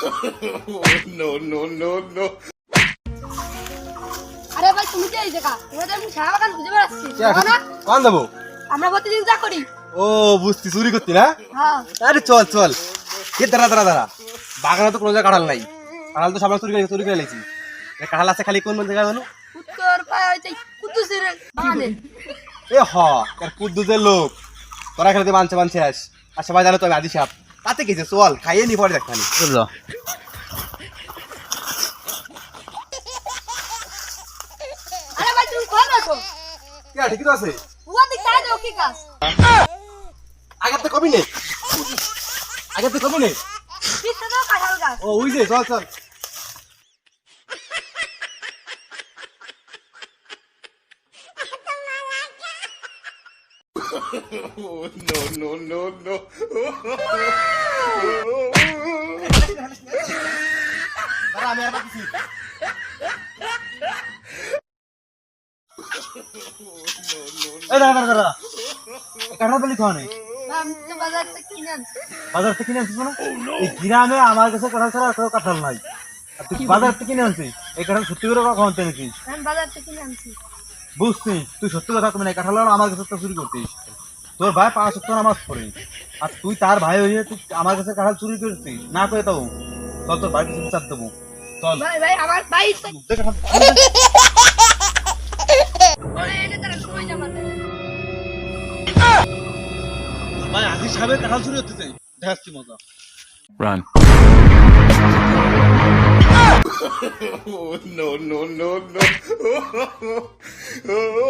no, no, no, no. আরে ভাই তুমি যে এই জায়গা? তোমাদের আমি সারা বাগান খুঁজে বেড়াচ্ছি না? কান দেবো আমরা প্রতিদিন যা করি। ও বুঝছি চুরি করতি না? হ্যাঁ। আরে চল চল। এ দাঁড়া দাঁড়া দাঁড়া। বাগানে তো কোনো জায়গায় কাঁঠাল নাই। কাঁঠাল তো সবাই চুরি করে চুরি করে লেছি কাঁঠাল আছে খালি কোন জায়গায় জানো উত্তর কুদ্দুসের বাগানে। এ হ তার কুদ্দুদের লোক। তোরা খেলতে মানছে মানছে আস। আর সবাই জানো তো আমি আদি সাপ তাতে কিছু চল খাইয়ে নি পরে দেখানি বুঝলো। আরে ভাই তুমি কোথায় রাখো কে ঠিকই তো আছে? কি কাজ? কবি নেই আগে তো কবি নেই গাছ। ও ওই যে চল চল। No, no, no, আমি আর তো বাজার থেকে কিনে আনছিস না এই গ্রামে নাই তুই বাজার থেকে এই কাঁঠাল সত্যি করে কখন এনেছিস আমি বাজার থেকে কিনে আনছি বুঝছি তুই সত্যি কথা তুমি না কাঁঠাল আমার কাছে তো চুরি করতিস তোর ভাই পাঁচ সপ্তাহ নামাজ পড়ে। আর তুই তার ভাই হয়ে তুই আমার কাছে কাঁঠাল চুরি করছিস। না করে তো চল তোর ভাই কিছু বিচার দেবো। চল। ভাই ভাই আমার ভাই ভাই আদি সাহেবের কাঁঠাল চুরি হতে চাই। দেখাচ্ছি মজা। Run. Oh, no, no, no, no.